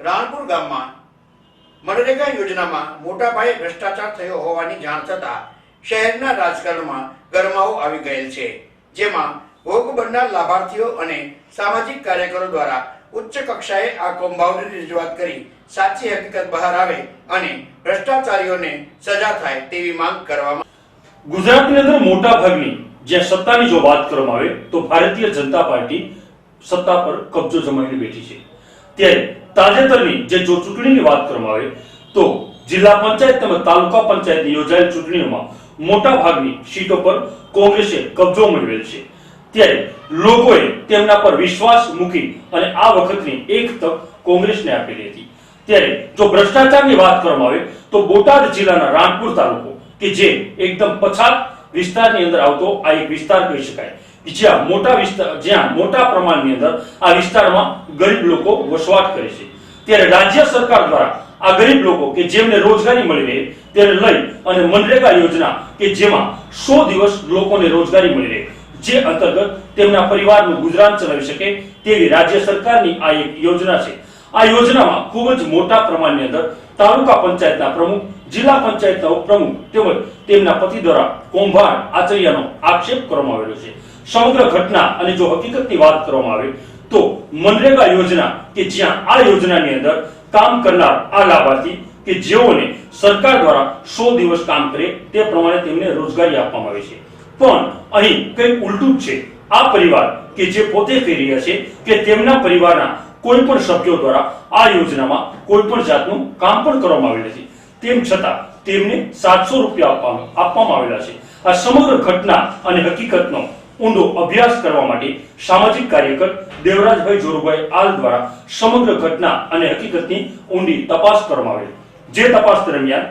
રાણપુર ગામમાં મનરેગા યોજનામાં મોટા પાયે ભ્રષ્ટાચાર થયો હોવાની જાણ થતાં શહેરના રાજકારણમાં ગરમાવો આવી ગયેલ છે, જેમાં ભોગ બનનાર લાભાર્થીઓ અને સામાજિક કાર્યકરો દ્વારા ઉચ્ચ કક્ષાએ આ કૌભાંડની રજૂઆત કરી સાચી હકીકત બહાર આવે અને ભ્રષ્ટાચારીઓને સજા થાય તેવી માંગ કરવામાં ગુજરાતની અંદર મોટા ભાગની જ્યાં સત્તાની જો વાત કરવામાં આવે તો ભારતીય જનતા પાર્ટી સત્તા પર કબજો જમાવીને બેઠી છે. ત્યારે તાજેતરની જે જો ચૂંટણીની વાત કરવામાં આવે, તો જિલ્લા પંચાયત તેમજ તાલુકા પંચાયતની યોજાયેલ ચૂંટણીઓમાં મોટા ભાગની સીટો પર કોંગ્રેસે કબજો મેળવેલ છે. ત્યારે લોકોએ તેમના પર વિશ્વાસ મૂકી અને આ વખતની એક તક કોંગ્રેસને આપેલી હતી. ત્યારે જો ભ્રષ્ટાચારની વાત કરવામાં આવે, તો બોટાદ જિલ્લાના રાણપુર તાલુકો, કે જે એકદમ પછાત વિસ્તારની અંદર આવતો આ એક વિસ્તાર કહી શકાય. જ્યાં મોટા વિસ્તાર જ્યાં મોટા પ્રમાણની અંદર આ વિસ્તારમાં ગરીબ લોકો વસવાટ કરે છે. ત્યારે રાજ્ય સરકાર દ્વારા આ ગરીબ લોકો કે જેમને રોજગારી મળી રહે તેને લઈ અને મનરેગા યોજના કે જેમાં સો દિવસ લોકોને રોજગારી મળી રહે, જે અંતર્ગત તેમના પરિવારનું ગુજરાન ચલાવી શકે તેવી રાજ્ય સરકારની આ એક યોજના છે. આ યોજનામાં ખૂબ જ મોટા પ્રમાણની અંદર તાલુકા પંચાયતના પ્રમુખ, જિલ્લા પંચાયતના ઉપપ્રમુખ તેમજ તેમના પતિ દ્વારા કૌભાંડ આચર્યાનો આક્ષેપ કરવામાં આવેલો છે. સમગ્ર ઘટના અને જો હકીકતની વાત કરવામાં આવે તો મનરેગા યોજના કે જ્યાં આ યોજનાની અંદર કામ કરનાર આ લાભાર્થી કે જેઓને સરકાર દ્વારા સો દિવસ કામ કરે તે પ્રમાણે તેમને રોજગારી આપવામાં આવે છે. પણ અહીં કંઈક ઉલટું જ છે. આ પરિવાર કે જે પોતે ફેરિયા છે કે તેમના પરિવારના કોઈ પણ સભ્યો દ્વારા આ યોજનામાં કોઈ પણ જાતનું કામ પણ કરવામાં આવેલ નથી. તેમ છતાં તેમને સાતસો રૂપિયા આપવામાં આપવામાં આવેલા છે. આ સમગ્ર ઘટના અને હકીકતનો ઊંડો અભ્યાસ કરવા માટે સામાજિક કાર્યકર દેવરાજભાઈ જોરુભાઈ આલ દ્વારા સમગ્ર ઘટના અને હકીકતની ઊંડી તપાસ કરવામાં આવેલ. જે તપાસ દરમિયાન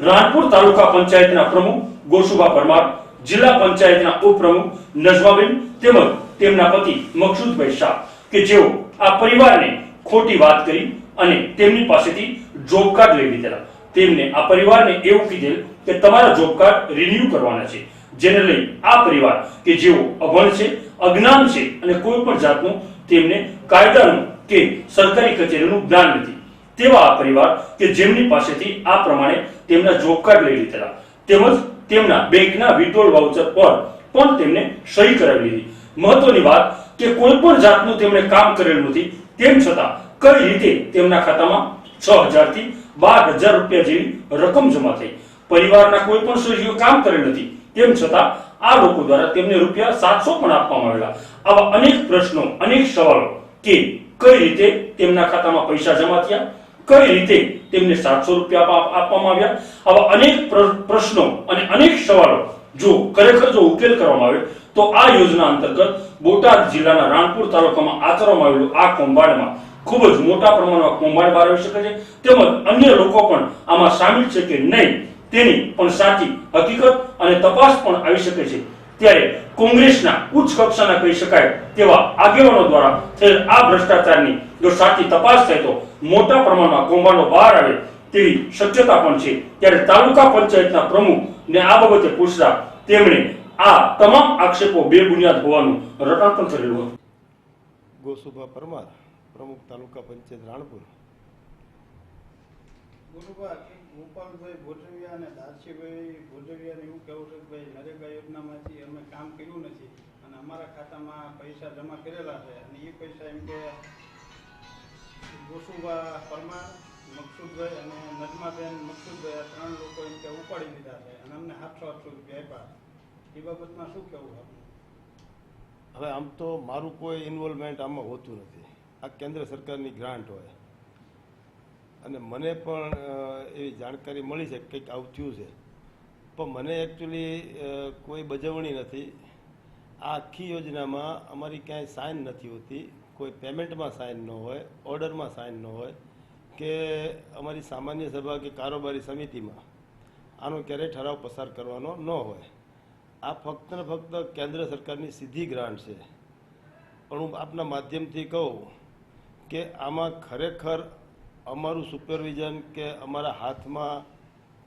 રાણપુર તાલુકા પંચાયતના પ્રમુખ ગોસુભા પરમાર, જિલ્લા પંચાયતના ઉપપ્રમુખ નજવાબેન તેમજ તેમના પતિ મકસૂદભાઈ શાહ કે જેઓ આ પરિવારને ખોટી વાત કરી અને તેમની પાસેથી જોબ કાર્ડ લઈ લીધેલા. તેમને આ પરિવારને એવું કીધેલ કે તમારા જોબ કાર્ડ રિન્યુ કરવાના છે. જેને લઈ આ પરિવાર કે જેઓ અભણ છે, અજ્ઞાન છે અને કોઈ પણ જાતનું તેમને કાયદાનું કે સરકારી કચેરીનું જ્ઞાન નથી. તેવા આ પરિવાર કે જેમની પાસેથી આ પ્રમાણે તેમના જોબ કાર્ડ લઈ લીધેલા તેમજ તેમના બેંકના વિડ્રોલ વાઉચર પર પણ તેમને સહી કરાવી લીધી. મહત્વની વાત કે કોઈ પણ જાતનું તેમણે કામ કરેલું નથી, તેમ છતાં કઈ રીતે તેમના ખાતામાં છ હજારથી બાર હજાર રૂપિયા જેવી રકમ જમા થઈ? પરિવારના કોઈ પણ સભ્યો કામ કરેલ નથી તેમ છતાં આ લોકો દ્વારા તેમને રૂપિયા સાતસો પણ આપવામાં આવેલા. આવા અનેક પ્રશ્નો, અનેક સવાલો કે કઈ રીતે તેમના ખાતામાં પૈસા જમા થયા, કઈ રીતે તેમને સાતસો રૂપિયા આપ- આપવામાં આવ્યા, આવા અનેક પ્ર- પ્રશ્નો અને અનેક સવાલો જો ખરેખર જો ઉકેલ કરવામાં આવે, તો આ યોજના અંતર્ગત બોટાદ જિલ્લાના રાણપુર તાલુકામાં આચરવામાં આવેલું આ કૌભાંડમાં ખૂબ જ મોટા પ્રમાણમાં કૌભાંડ આવી શકે છે. તેમજ અન્ય લોકો પણ આમાં સામેલ છે કે નહીં તેની પણ સાચી હકીકત અને તપાસ પણ આવી શકે છે. ત્યારે કોંગ્રેસના ઉચ્ચ કક્ષાના કહી શકાય તેવા આગેવાનો દ્વારા થયેલ આ ભ્રષ્ટાચારની જો સાચી તપાસ થાય તો મોટા પ્રમાણમાં કૌભાંડો બહાર આવે તેવી શક્યતા પણ છે. ત્યારે તાલુકા પંચાયતના પ્રમુખ ને આ બાબતે પૂછતા તેમણે આ તમામ આક્ષેપો બેબુનિયાદ હોવાનું રટણ પણ કરેલું હતું. ગોસુભા પરમાર પ્રમુખ તાલુકા પંચાયત રાણપુર. ગુરુબા ગોપાલભાઈ ભોજવિયા અને દાસીભાઈ ભોજવિયાને એવું કહેવું છે કે ભાઈ, નરેગા યોજનામાંથી અમે કામ કર્યું નથી અને અમારા ખાતામાં પૈસા જમા કરેલા છે અને એ પૈસા એમ કે ગોસુબા પરમાર, મકસુદભાઈ અને નજમાબેન મકસુદભાઈ આ ત્રણ લોકો એમ કે ઉપાડી લીધા છે અને અમને આઠસો આઠસો રૂપિયા આપ્યા એ બાબતમાં શું કહેવું આપનું? હવે આમ તો મારું કોઈ ઇન્વોલ્વમેન્ટ આમાં હોતું નથી. આ કેન્દ્ર સરકારની ગ્રાન્ટ હોય. અને મને પણ એવી જાણકારી મળી છે કંઈક આવું થયું છે. પણ મને એકચ્યુઅલી કોઈ બજવણી નથી. આ આખી યોજનામાં અમારી ક્યાંય સાઇન નથી હોતી. કોઈ પેમેન્ટમાં સાઇન ન હોય ઓર્ડરમાં સાઇન ન હોય કે અમારી સામાન્ય સભા કે કારોબારી સમિતિમાં આનો ક્યારેય ઠરાવ પસાર કરવાનો ન હોય. આ ફક્ત ને ફક્ત કેન્દ્ર સરકારની સીધી ગ્રાન્ટ છે. પણ હું આપના માધ્યમથી કહું કે આમાં ખરેખર અમારું સુપરવિઝન કે અમારા હાથમાં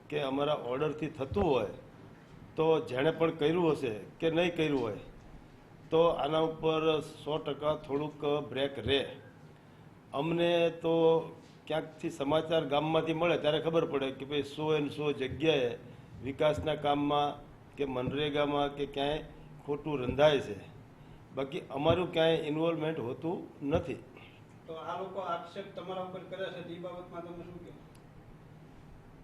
કે અમારા ઓર્ડરથી થતું હોય, તો જેણે પણ કર્યું હશે કે નહીં કર્યું હોય, તો આના ઉપર સો ટકા થોડુંક બ્રેક રહે. અમને તો ક્યાંકથી સમાચાર ગામમાંથી મળે ત્યારે ખબર પડે કે ભાઈ સો એન સો જગ્યાએ વિકાસના કામમાં કે મનરેગામાં કે ક્યાંય ખોટું રંધાય છે. બાકી અમારું ક્યાંય ઇન્વોલ્વમેન્ટ હોતું નથી. તો આ લોકો આક્ષેપ તમારા ઉપર કરે એ બાબતમાં તમે શું કહો?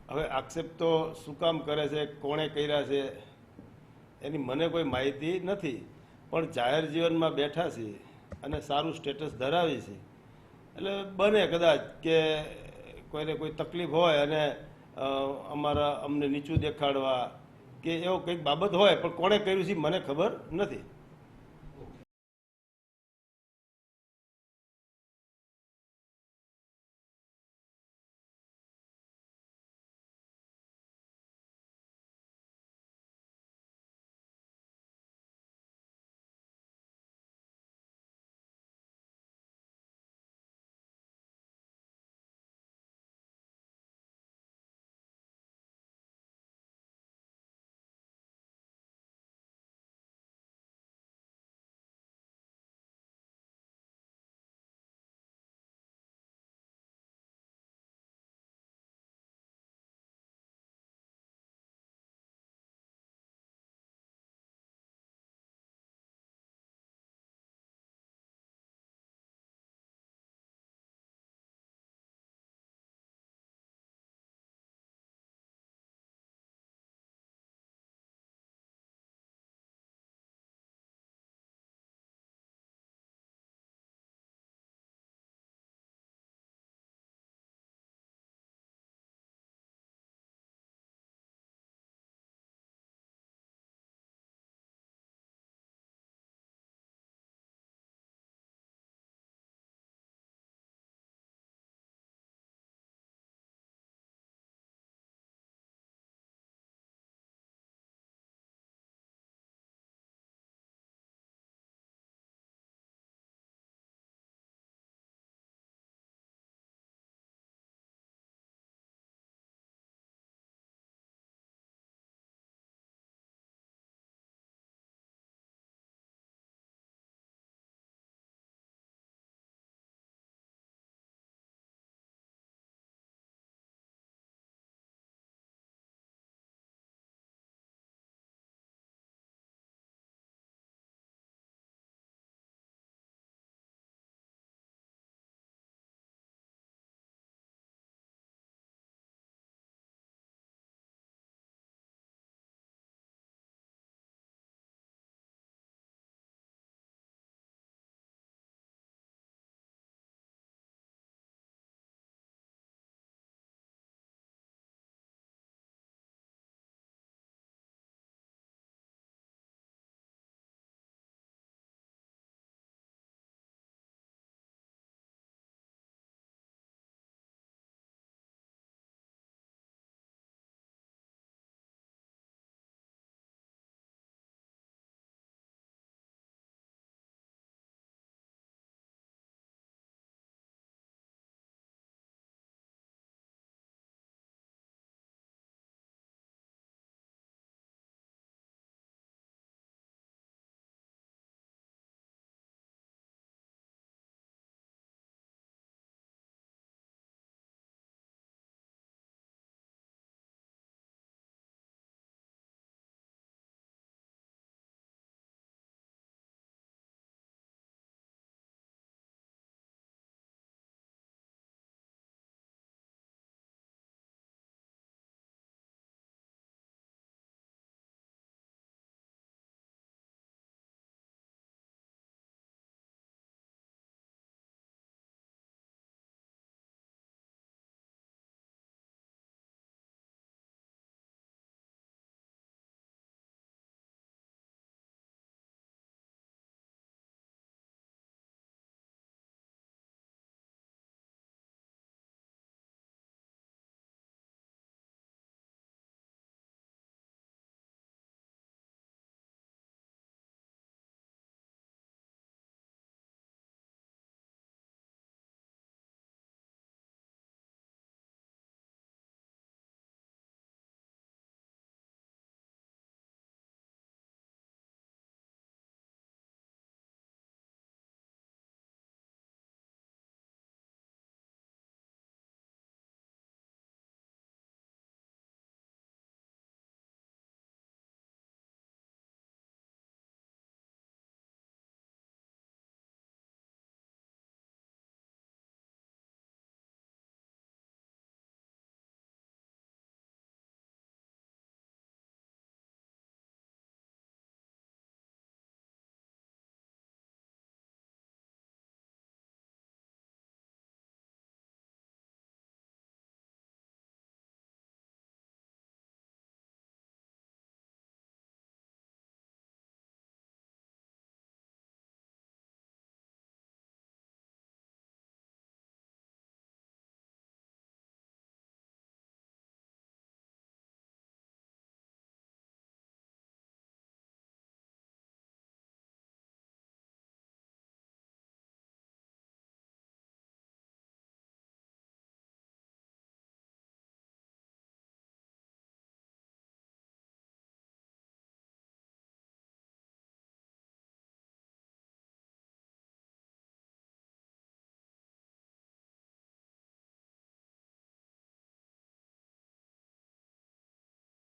હવે આક્ષેપ તો શું કામ કરે છે, કોણે કર્યા છે, એની મને કોઈ માહિતી નથી. પણ જાહેર જીવનમાં બેઠા છીએ અને સારું સ્ટેટસ ધરાવી છે એટલે બને કદાચ કે કોઈને કોઈ તકલીફ હોય અને અમારા અમને નીચું દેખાડવા કે એવો કંઈક બાબત હોય, પણ કોણે કર્યું છે મને ખબર નથી.